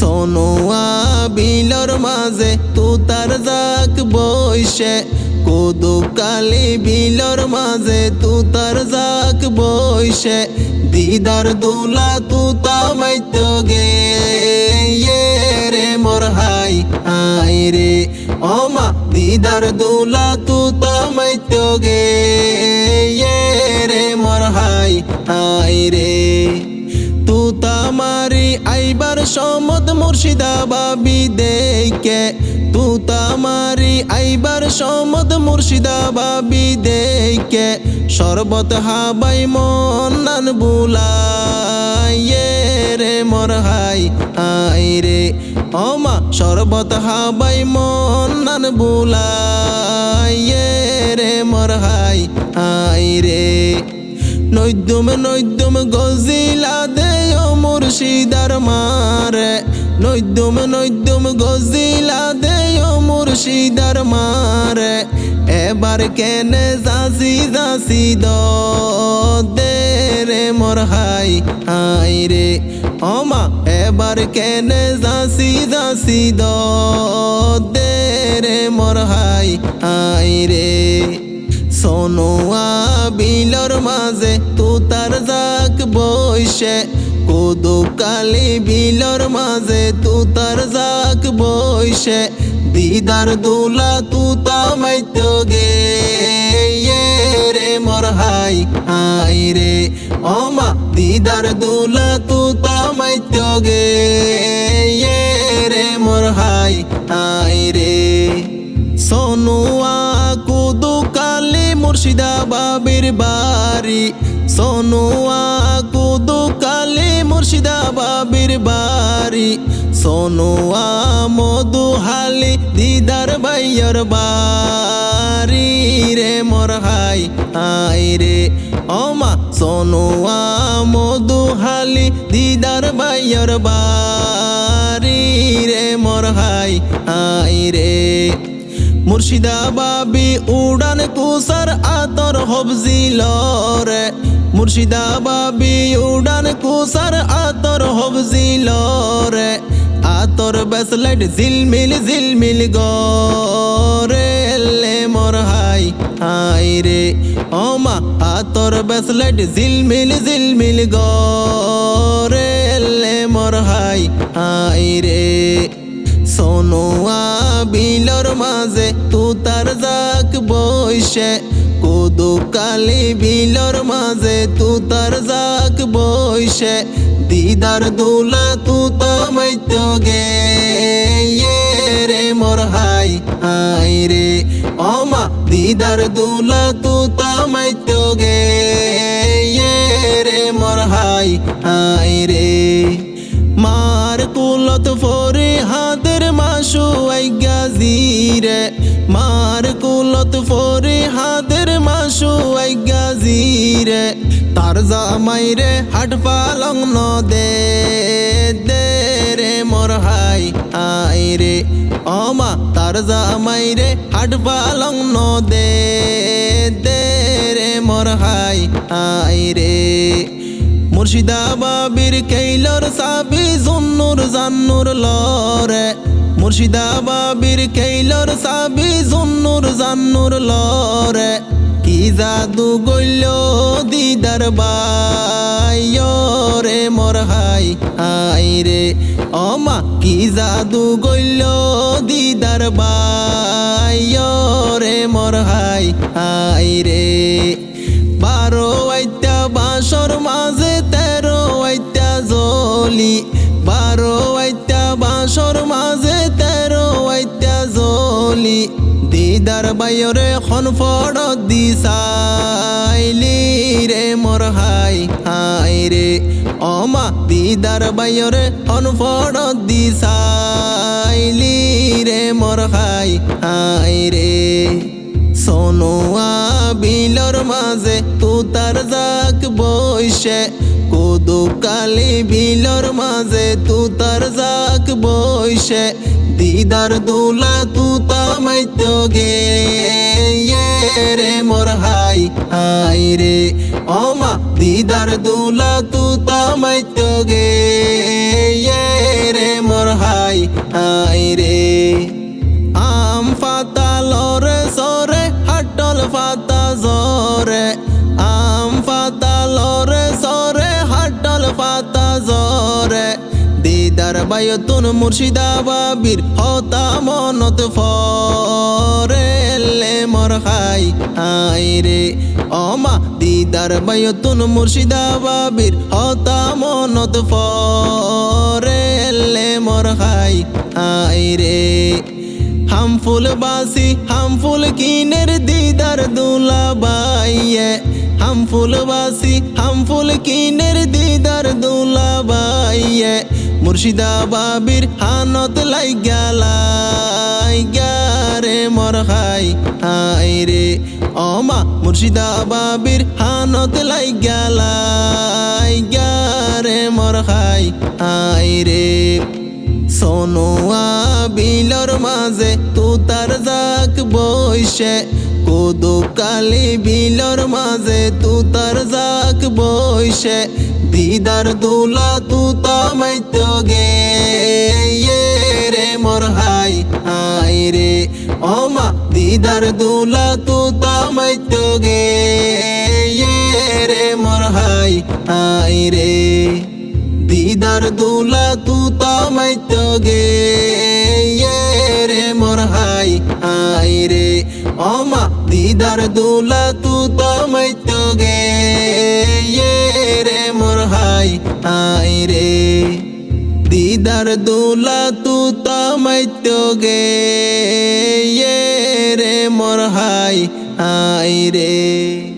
সোনোয়া বিলর মাঝে তুতার যাক বইসে। কোদু কালি বিলর মাঝে তুতার যাক বইসে। দিদার দুলা তুতা মাইত গে। ইয়ে রে মোর হাই হাই রে। দিদার দুলা তুতা মাইত গে। ইয়ে রে মোর হাই হাই সমদ মুর্শিদাবাবি দেখে তুতা মারি আইবার সমদ মুর্শিদাবাবি দেখে শরবত হাবাই মন নান বুলাইয়ে রে মোর হাই হাই রে। ওমা, শরবত হাবাই মন নান বুলাইয়ে রে মোর হাই হাই রে। নৈদ্যম নৈদ্যম গজিলা মুর্শিদার মারে। নৈদ্যম নৈদ্যম গজিলা দে ও মুর্শিদার মারে। এবার কেনে যাসি যাসি দ রে মোর হাই হাই রে। ওমা, এবার কেনে যাসি যাসি দে রে মোর হাই হাই রে। সোনোয়া বিলর মাঝে তুতার যাক বইসে কোদো কালি বিলর মাঝে তুতার যাক বইসে দিদার দুলা তুতা মাইত গে। ইয়ে রে হাই হাই রে। ওমা, দিদার দুলা তুতা মাইত গে। ইয়ে রে মোর হাই হাই কালি মুর্শিদাবাবির বাড়ি। সোনুয়া কুদু কালি মুর্শিদাবাবির বাড়ি। সোনুয়া মধু হালি দিদার ভাইয়র বাড়ি রে মোর হাই হাই রে। ওমা সোনুয়া মধু হালি দিদার ভাইয়র বাড়ি রে মোর হাই হাই রে। মুর্শিদাবাবি উড়ান কুসার আতর হবজি লরে। মুর্শিদাবাবি উড়ান কুসার আতর হবজি লরে। আতর বেসলাইট জিলমিল জিলমিল গরে। মোর হাই হাই রে। ওমা, আতর বেসলাইট জিলমিল জিলমিল গরে। মোর হাই হাই রে। সোনোয়া বিলর মাঝে তুতার যাক বইসে কোদো কালি বিলর মাঝে তুতার যাক বইসে দিদার দুলা তুতা মাইত গে রে মোর হাই হাই রে। ওমা, দিদার দুলা তুতা মাইত গে রে মোর হাই হাই রে। মার কুলত ফরে হাদের মাসু আইগা জিরে মার কুলত ফরে হাদের মাসু আইগা জিরে তার জামাই হাট পালং ন দে দে রে মোর হাই হাই রে। অমা তার জামাই রে হাট পালং ন দে দে রে মোর হাই হাই রে। মুর্শিদাবাবির কেইলর সাবি জুন্নুর জান্নুর লরে। মুর্শিদাবাবির কেইলর সাবি জুন্নুর জান্নুর লরে। কি জাদু গইল দিদার রে মোর হাই হাই রে। অমা কি জাদু গইল দিদার রে মোর হাই হাই রে। বারো আইতা বাসর মাঝে জলি বারো আইতা বাসর মাঝে তেরো আইতা জলি। দিদার বাইরে খন ফড় দিসাইলি রে মোর হাই হাই রে। অমা, দিদার বাইরে খন ফড় দিসাইলি রে মোর হাই হাই রে। সোনোয়া বিলর মাঝে তুতার যাক বইসে কোদো কালি বিলর মাঝে তুতার যাক বইসে দিদার দুলা তুতা মাইত গে। রে মোর হাই হাই রে। ওমা দিদার দুলা তুতা মাইত গে। ইয়ে রে। জরে, আম পাতা লরে সরে হাটল পাতা জরে। দিদার বায়তন মুর্শিদাবাবির হতা মনত ফরে মর খাই আই রে। অমা দিদার বায়তন মুর্শিদাবাবির হতা মনত ফরে মর খাই আই রে। হাম ফুল বাসি হাম ফুল কিনের দিদার দুল হাম ফুল বাসি হাম ফুল কিনের দিদার দুলা বাইয়ে মুর্শিদা বাবির হানত লাই গালাই গারে মর খাই হাই রে। অমা মুর্শিদা বাবির হানত লাই গালাই গারে মর খাই হাই রে। সোনোয়া বিলর মাঝে, তু তার জাক বইসে। কোদো কালি বিলর মাঝে, তু তার জাক বইসে। দিদার দুলা তু তামাইত গে রে মোর হাই হাই রে। ওমা, দিদার দুলা তু তামাইত গে রে মোর হাই হাই রে। দিদার দুলা তু তামাইত গে। ইয়ে রে মোর হাই হাই রে। ওমা, দিদার দুলা তু তামাইত গে। ইয়ে রে মোর হাই হাই রে। দিদার দুলা তু তামাইত গে। ইয়ে রে মোর হাই হাই রে।